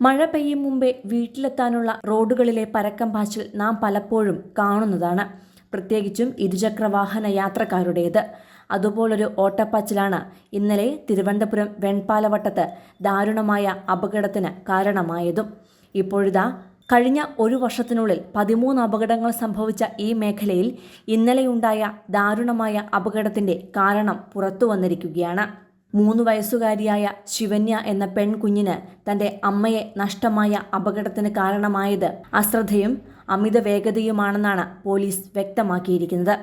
മഴ പെയ്യും മുമ്പേ വീട്ടിലെത്താനുള്ള റോഡുകളിലെ പരക്കം പാച്ചിൽ നാം പലപ്പോഴും കാണുന്നതാണ്. പ്രത്യേകിച്ചും ഇരുചക്രവാഹന യാത്രക്കാരുടേത്. അതുപോലൊരു ഓട്ടപ്പാച്ചിലാണ് ഇന്നലെ തിരുവനന്തപുരം വെൺപാലവട്ടത്ത് ദാരുണമായ അപകടത്തിന് കാരണമായതും. ഇപ്പോഴിതാ കഴിഞ്ഞ ഒരു വർഷത്തിനുള്ളിൽ പതിമൂന്ന് അപകടങ്ങൾ സംഭവിച്ച ഈ മേഖലയിൽ ഇന്നലെയുണ്ടായ ദാരുണമായ അപകടത്തിന്റെ കാരണം പുറത്തു വന്നിരിക്കുകയാണ് മൂന്ന് വയസ്സുകാരിയായ ശിവന്യ എന്ന പെൺകുഞ്ഞിന് തന്റെ അമ്മയെ നഷ്ടമായ അപകടത്തിന് കാരണമായത് അശ്രദ്ധയും അമിത വേഗതയുമാണെന്നാണ് പോലീസ് വ്യക്തമാക്കിയിരിക്കുന്നത്.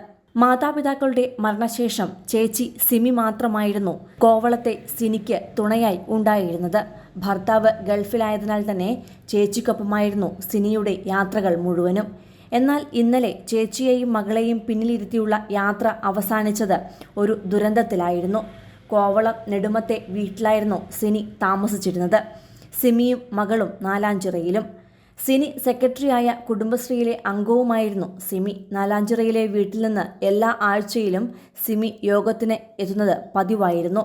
മാതാപിതാക്കളുടെ മരണശേഷം ചേച്ചി സിമി മാത്രമായിരുന്നു കോവളത്തെ സിനിക്ക് തുണയായി ഉണ്ടായിരുന്നത്. ഭർത്താവ് ഗൾഫിലായതിനാൽ തന്നെ ചേച്ചിക്കൊപ്പമായിരുന്നു സിനിയുടെ യാത്രകൾ മുഴുവനും. എന്നാൽ ഇന്നലെ ചേച്ചിയെയും മകളെയും പിന്നിലിരുത്തിയുള്ള യാത്ര അവസാനിച്ചത് ഒരു ദുരന്തത്തിലായിരുന്നു. കോവളം നെടുമത്തെ വീട്ടിലായിരുന്നു സിനി താമസിച്ചിരുന്നത്. സിമിയും മകളും നാലാഞ്ചിറയിലും. സിനി സെക്രട്ടറിയായ കുടുംബശ്രീയിലെ അംഗവുമായിരുന്നു സിമി. നാലാഞ്ചിറയിലെ വീട്ടിൽ നിന്ന് എല്ലാ ആഴ്ചയിലും സിമി യോഗത്തിന് എത്തുന്നത് പതിവായിരുന്നു.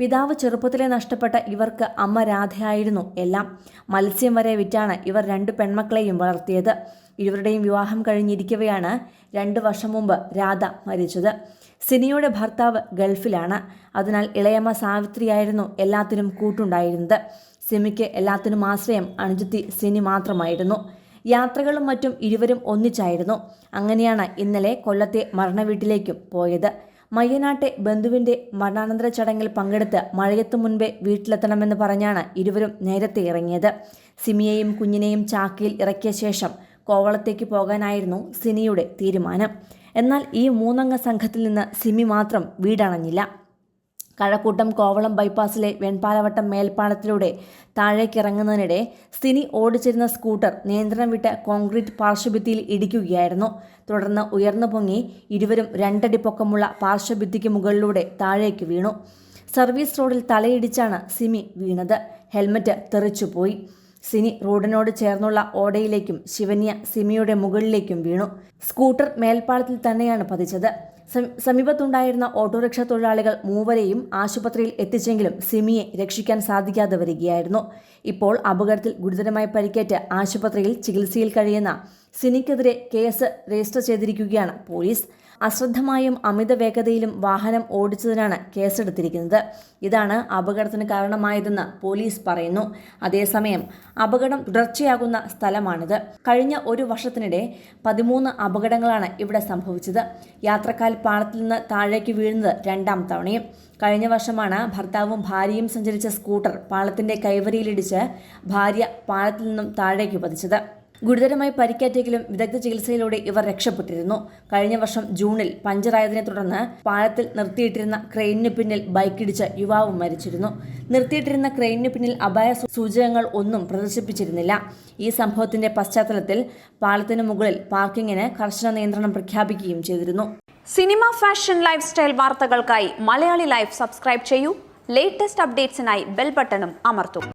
പിതാവ് ചെറുപ്പത്തിലെ നഷ്ടപ്പെട്ട ഇവർക്ക് അമ്മ രാധയായിരുന്നു എല്ലാം. മത്സ്യം വരെ വിറ്റാണ് ഇവർ രണ്ട് പെൺമക്കളെയും വളർത്തിയത്. ഇരുവരുടെയും വിവാഹം കഴിഞ്ഞിരിക്കവെയാണ് രണ്ട് വർഷം മുമ്പ് രാധ മരിച്ചത്. സിനിയുടെ ഭർത്താവ് ഗൾഫിലാണ്. അതിനാൽ ഇളയമ്മ സാവിത്രിയായിരുന്നു എല്ലാത്തിനും കൂട്ടുണ്ടായിരുന്നത്. സിമിക്ക് എല്ലാത്തിനും ആശ്രയം അണുജിത്തി സിനി മാത്രമായിരുന്നു. യാത്രകളും മറ്റും ഇരുവരും ഒന്നിച്ചായിരുന്നു. അങ്ങനെയാണ് ഇന്നലെ കൊല്ലത്തെ മരണവീട്ടിലേക്കും പോയത്. മയ്യനാട്ടെ ബന്ധുവിന്റെ മരണാനന്തര ചടങ്ങിൽ പങ്കെടുത്ത് മഴയത്തു മുൻപേ വീട്ടിലെത്തണമെന്ന് പറഞ്ഞാണ് ഇരുവരും നേരത്തെ ഇറങ്ങിയത്. സിമിയെയും കുഞ്ഞിനെയും ചാക്കിയിൽ ഇറക്കിയ ശേഷം കോവളത്തേക്ക് പോകാനായിരുന്നു സിനിയുടെ തീരുമാനം. എന്നാൽ ഈ മൂന്നംഗ സംഘത്തിൽ നിന്ന് സിമി മാത്രം വീടണഞ്ഞില്ല. കഴക്കൂട്ടം കോവളം ബൈപ്പാസിലെ വെൺപാലവട്ടം മേൽപ്പാലത്തിലൂടെ താഴേക്കിറങ്ങുന്നതിനിടെ സിനി ഓടിച്ചിരുന്ന സ്കൂട്ടർ നിയന്ത്രണം വിട്ട കോൺക്രീറ്റ് പാർശ്വഭിത്തിയിൽ ഇടിക്കുകയായിരുന്നു. തുടർന്ന് ഉയർന്നു പൊങ്ങി ഇരുവരും രണ്ടടി പൊക്കമുള്ള പാർശ്വഭിത്തിക്ക് മുകളിലൂടെ താഴേക്ക് വീണു. സർവീസ് റോഡിൽ തലയിടിച്ചാണ് സിമി വീണത്. ഹെൽമറ്റ് തെറിച്ചുപോയി. സിനി റോഡിനോട് ചേർന്നുള്ള ഓടയിലേക്കും ശിവന്യ സിമിയുടെ മുകളിലേക്കും വീണു. സ്കൂട്ടർ മേൽപ്പാലത്തിൽ തന്നെയാണ് പതിച്ചത്. സമീപത്തുണ്ടായിരുന്ന ഓട്ടോറിക്ഷ തൊഴിലാളികൾ മൂവരെയും ആശുപത്രിയിൽ എത്തിച്ചെങ്കിലും സിമിയെ രക്ഷിക്കാൻ സാധിക്കാതെ വരികയായിരുന്നു. ഇപ്പോൾ അപകടത്തിൽ ഗുരുതരമായി പരിക്കേറ്റ് ആശുപത്രിയിൽ ചികിത്സയിൽ കഴിയുന്ന സിനിക്കെതിരെ കേസ് രജിസ്റ്റർ ചെയ്തിരിക്കുകയാണ് പോലീസ്. അശ്രദ്ധമായും അമിത വേഗതയിലും വാഹനം ഓടിച്ചതിനാണ് കേസെടുത്തിരിക്കുന്നത്. ഇതാണ് അപകടത്തിന് കാരണമായതെന്ന് പോലീസ് പറയുന്നു. അതേസമയം അപകടം തുടർച്ചയാകുന്ന സ്ഥലമാണിത്. കഴിഞ്ഞ ഒരു വർഷത്തിനിടെ പതിമൂന്ന് അപകടങ്ങളാണ് ഇവിടെ സംഭവിച്ചത്. യാത്രക്കാൽ പാളത്തിൽ നിന്ന് താഴേക്ക് വീഴുന്നത് രണ്ടാം തവണയും. കഴിഞ്ഞ വർഷമാണ് ഭർത്താവും ഭാര്യയും സഞ്ചരിച്ച സ്കൂട്ടർ പാളത്തിന്റെ കൈവരിയിലിടിച്ച് ഭാര്യ പാളത്തിൽ നിന്നും താഴേക്ക് പതിച്ചത്. ഗുരുതരമായി പരിക്കേറ്റെങ്കിലും വിദഗ്ധ ചികിത്സയിലൂടെ ഇവർ രക്ഷപ്പെട്ടിരുന്നു. കഴിഞ്ഞ വർഷം ജൂണിൽ പഞ്ചറായതിനെ തുടർന്ന് പാലത്തിൽ നിർത്തിയിട്ടിരുന്ന ക്രെയിനിന് പിന്നിൽ ബൈക്കിടിച്ച് യുവാവ് മരിച്ചിരുന്നു. നിർത്തിയിട്ടിരുന്ന ക്രെയിനിന് പിന്നിൽ അപായ സൂചകങ്ങൾ ഒന്നും പ്രദർശിപ്പിച്ചിരുന്നില്ല. ഈ സംഭവത്തിന്റെ പശ്ചാത്തലത്തിൽ പാലത്തിന് മുകളിൽ പാർക്കിങ്ങിന് കർശന നിയന്ത്രണം പ്രഖ്യാപിക്കുകയും ചെയ്തിരുന്നു. സിനിമ ഫാഷൻ ലൈഫ് സ്റ്റൈൽ വാർത്തകൾക്കായി മലയാളി ലൈഫ് സബ്സ്ക്രൈബ് ചെയ്യൂ. ലേറ്റസ്റ്റ് അപ്ഡേറ്റ്സിനായി ബെൽ ബട്ടണും അമർത്തും.